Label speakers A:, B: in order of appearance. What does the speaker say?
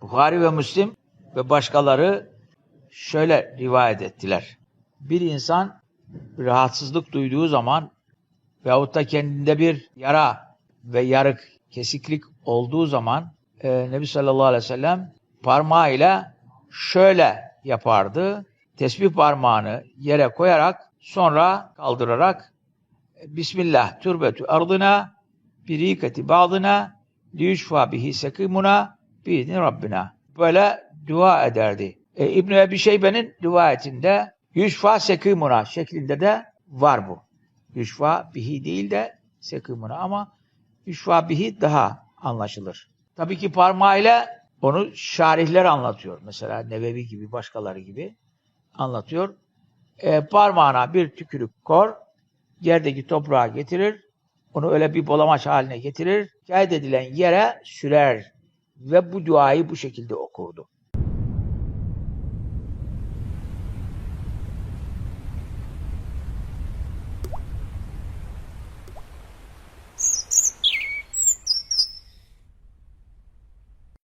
A: Buhari ve Müslim ve başkaları şöyle rivayet ettiler. Bir insan bir rahatsızlık duyduğu zaman veyahut da kendinde bir yara ve yarık, kesiklik olduğu zaman e, Nebi sallallahu aleyhi ve sellem parmağıyla şöyle yapardı. Tesbih parmağını yere koyarak sonra kaldırarak Bismillah türbetü ardına birikati ba'dına liyüşfa bihi sekimuna biizni Rabbina. Böyle dua ederdi. E, İbn-i Ebi Şeybe'nin rivayetinde yüşfa sekimuna şeklinde de var bu. Yüşfa bihi değil de sekimuna ama yüşfa bihi daha anlaşılır. Tabii ki parmağıyla onu şarihler anlatıyor. Mesela Nebevi gibi, başkaları gibi anlatıyor. E, parmağına bir tükürük kor, yerdeki toprağa getirir, onu öyle bir bolamaç haline getirir, kaydedilen yere sürer ve bu duayı bu şekilde okurdu.